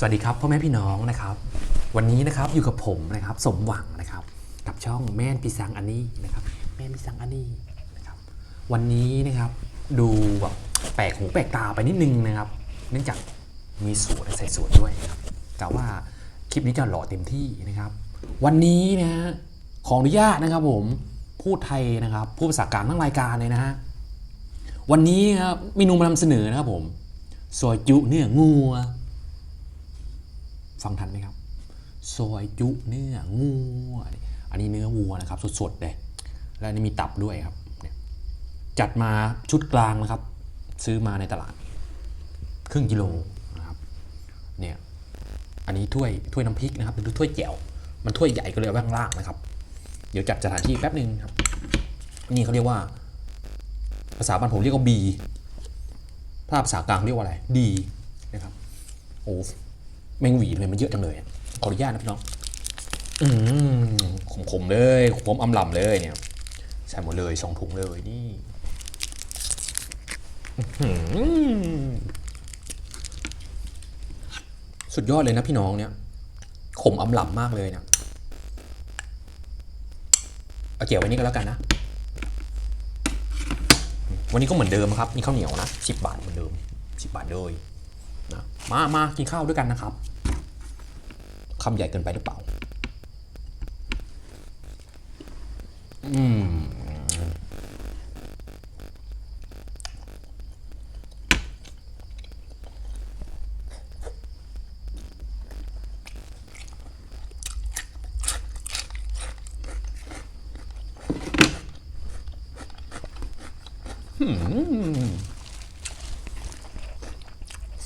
สวัสดีครับพ่อแม่พี่น้องนะครับ วันนี้นะครับอยู่กับผมนะครับสมหวังนะครับ กับช่องแม่นพิซังอันนี้นะครับ แม่นพิซังอันนี้นะครับ วันนี้นะครับดูแบบแปลกหูแปลกตาไปนิดนึงนะครับ เนื่องจากมีสูตรใส่สูตรด้วยนะครับแต่ว่าคลิปนี้จะหล่อเต็มที่นะครับ วันนี้นะฮะขออนุญาตนะครับผมพูดไทยนะครับพูดภาษากลางทั้งรายการเลยนะฮะวันนี้ครับเมนูมานำเสนอนะครับผมซอยจุเนื้องัว ฟังทันไหมครับ ซอยจุเนื้องัวอันนี้เนื้อวัวนะครับสดๆเลยแล้วนี่มีตับด้วยครับเนี่ยจัดมาชุดกลางนะครับ ซื้อมาในตลาด ครึ่งกิโลนะครับเนี่ยอันนี้ถ้วยถ้วยน้ำพริกนะครับเป็นถ้วยแจ่วมันถ้วยใหญ่ก็เลยเอาไว้ข้างล่างนะครับ เดี๋ยวจัดสถานที่แป๊บหนึ่งครับ นี่เขาเรียกว่า ภาษาบ้านผมเรียกว่าบีภาษากลางเรียกว่าอะไรดีนะครับโอ้ แมงหวีเลยมันเยอะจังเลย ขออนุญาตนะพี่น้อง อืมขมๆเลยขมอำลำเลยเนี่ย ใส่หมดเลยสองถุงเลยนี่สุดยอดเลยนะพี่น้องเนี่ยขมอำลำมากเลยเนี่ยเอาเกี่ยวไว้นี่ก็แล้วกันนะ วันนี้ก็เหมือนเดิมครับ นี่ข้าวเหนียวนะสิบบาทเหมือนเดิมสิบบาทเลย นะมามากินข้าวด้วยกันนะครับคำใหญ่เกินไปหรือเปล่า อืม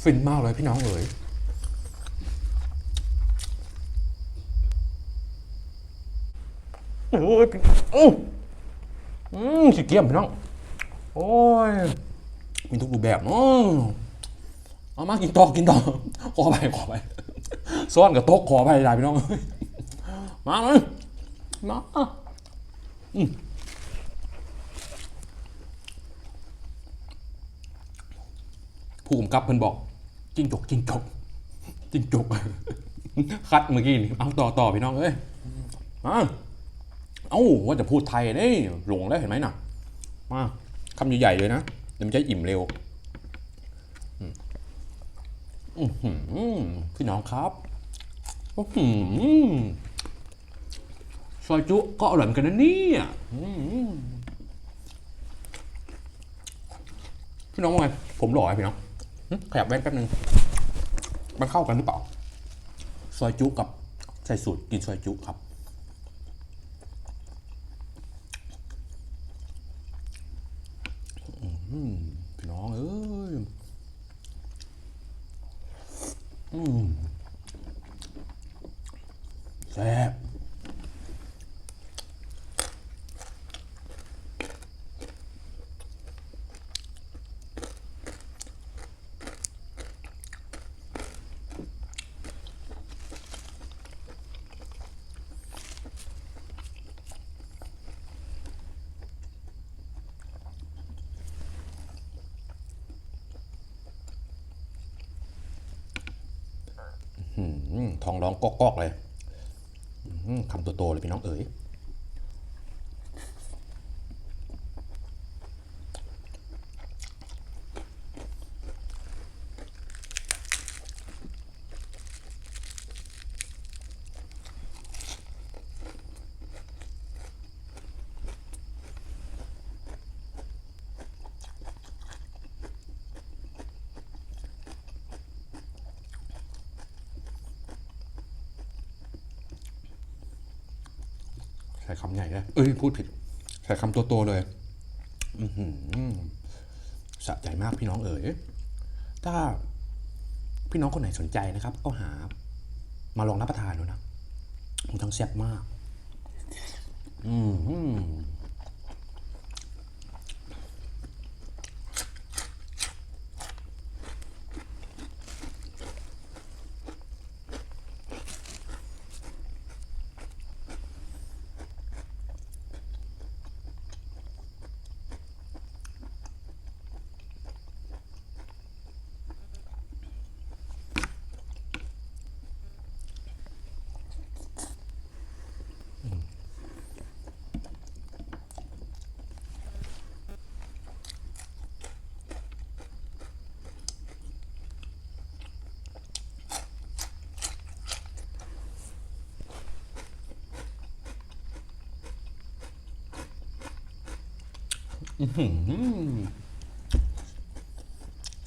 ฟินมากเลยพี่น้องเอ๋ยโอ้ยอืมสิเกียมพี่น้อง โอ้ยมีทุกรูปแบบเนาะเอามากินต่อกินต่อขอไปขอไปซ้อนกับโต๊ะขอไปได้พี่น้อง มาเลยมาอืมผู้กำกับเพิ่นบอก จิ้งจกจิ้งจกจิ้งจกคัดเมื่อกี้นี่เอาต่อต่อพี่น้องเอ้ยมาเอ้าว่าจะพูดไทยนี่หลงแล้วเห็นไหมน่ะมาคำใหญ่ๆเลยนะเดี๋ยวมันจะอิ่มเร็วพี่น้องครับซอยจุก็อร่อยเหมือนกันนะเนี่ยพี่น้องว่าไงผมหล่อไหมพี่น้อง ขยับแว่นแป๊บนึง มันเข้ากันหรือเปล่า ซอยจุกับใส่สูตรกินซอยจุครับ พี่น้องเอ้ย อืมแซ่บอืม ทองร้องก๊อกๆเลยคำโตๆเลยพี่น้องเอ๋ย ใส่คำใหญ่เลยเอ้ยพูดผิดใส่คำโตๆเลยสะใจมากพี่น้องเอ๋ยถ้าพี่น้องคนไหนสนใจนะครับ ก็หา มาลองรับประทานดูนะมันทั้งแซ่บมาก อืม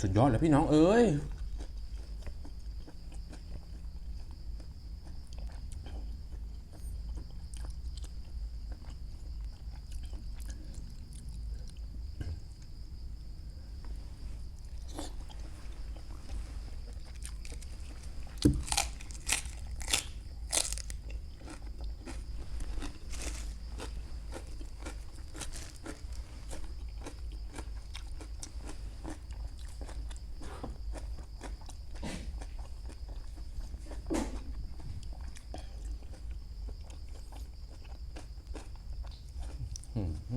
สุดยอดเลยพี่น้องเอ้ย ข้า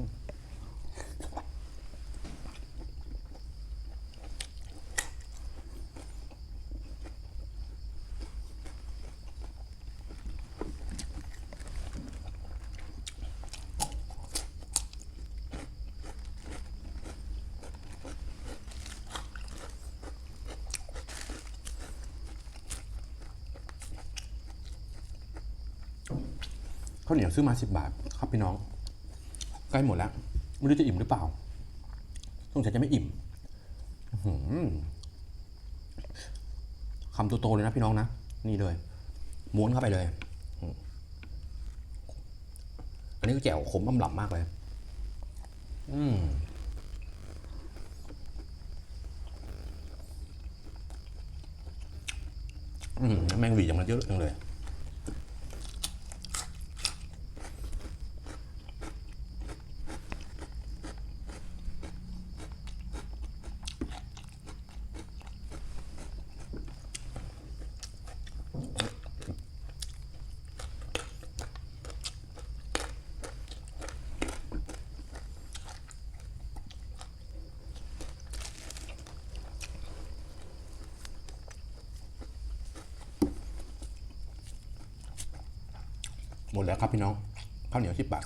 วเหนียวซื้อมาสิบบาท ครับพี่น้อง ล้หมดแล้วไม่รู้จะอิ่มหรือเปล่าสงสัยจะไม่อิ่มหือคำโตๆเลยนะพี่น้องนะ นี่เลย ม้วนเข้าไปเลย อันนี้ก็แจ่วขมอำหล่ำมากเลยอืมอืมแมงวีอย่างมันเยอะจังเลย มดแล้วครับพี่น้องข้าวเหนียวสิบบาท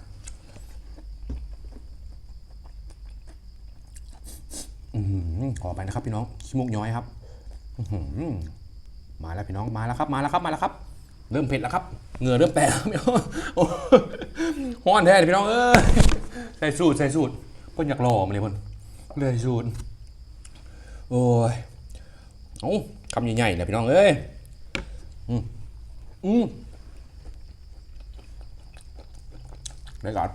ขอไปนะครับพี่น้องขี้มุกย้อยครับมาแล้วพี่น้องมาแล้วครับ มาแล้วครับมาแล้วครับ เริ่มเผ็ดแล้วครับเหงื่อเริ่มแตกแล้วพี่น้องโอ้ฮ้อนแท้พี่น้องเออใส่สูตรใส่สูตรเพิ่นอยากรอมาเลยเพิ่นเลยสูตรโอ้ยเอ้าคำใหญ่ๆเลยพี่น้องเอ้ยอืมอืม ได้ก่อน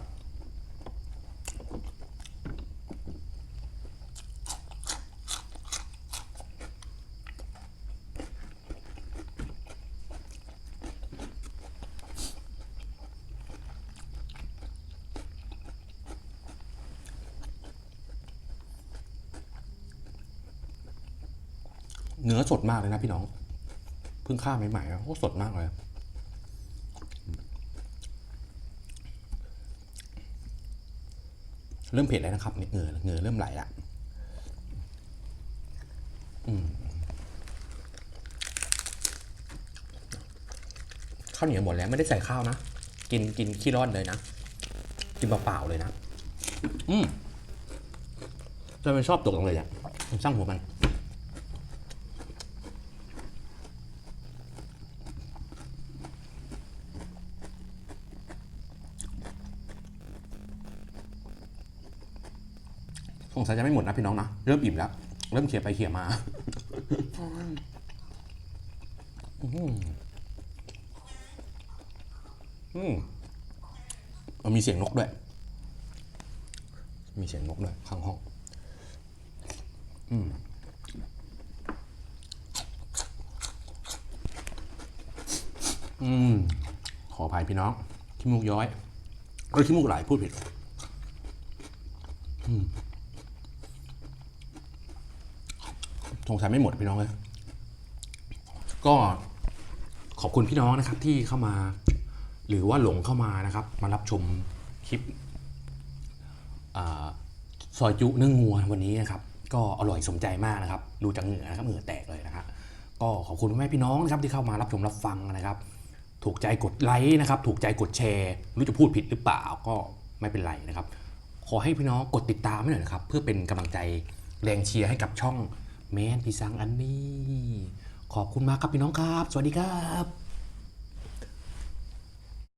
เนื้อสดมากเลยนะพี่น้อง เพิ่งฆ่าใหม่ๆแล้วโอ้สดมากเลย เริ่มเผ็ดแล้วนะครับเนี่ยเหงื่อเงือเริ่มไหลละข้าวเหนียวหมดแล้วไม่ได้ใส่ข้าวนะ กินกินขี้ร้อนเลยนะ กินเปล่าๆเลยนะ อืมจะไปชอบตกลงเลยอะผมสร้างหัวมัน สงสัยจะไม่หมดนะพี่น้องนะเริ่มอิ่มแล้ว เริ่มเขี่ยไปเขี่ยมาอืมอืมมันมีเสียงนกด้วย มีเสียงนกด้วยข้างห้อง อืมอืม ขออภัยพี่น้องขี้มูกย้อยเอ้ยขี้มูกไหลพูดผิด สงสัยไม่หมดพี่น้องเลยก็ขอบคุณพี่น้องนะครับที่เข้ามา หรือว่าหลงเข้ามานะครับ มารับชมคลิปอซอยจุเนื้องัววันนี้นะครับ ก็อร่อยสมใจมากนะครับ ดูจากเหงื่อนะครับเหงื่อแตกเลยนะครับก็ขอบคุณแม่พี่น้องนะครับที่เข้ามารับชมรับฟังนะครับ ถูกใจกดไลค์นะครับ ถูกใจกดแชร์รู้จะพูดผิดหรือเปล่าก็ไม่เป็นไรนะครับ ขอให้พี่น้องกดติดตามให้หน่อยนะครับ เพื่อเป็นกำลังใจแรงเชียร์ให้กับช่อง แมนพี่สังอันนี้ ขอบคุณมากครับพี่น้องครับ สวัสดีครับ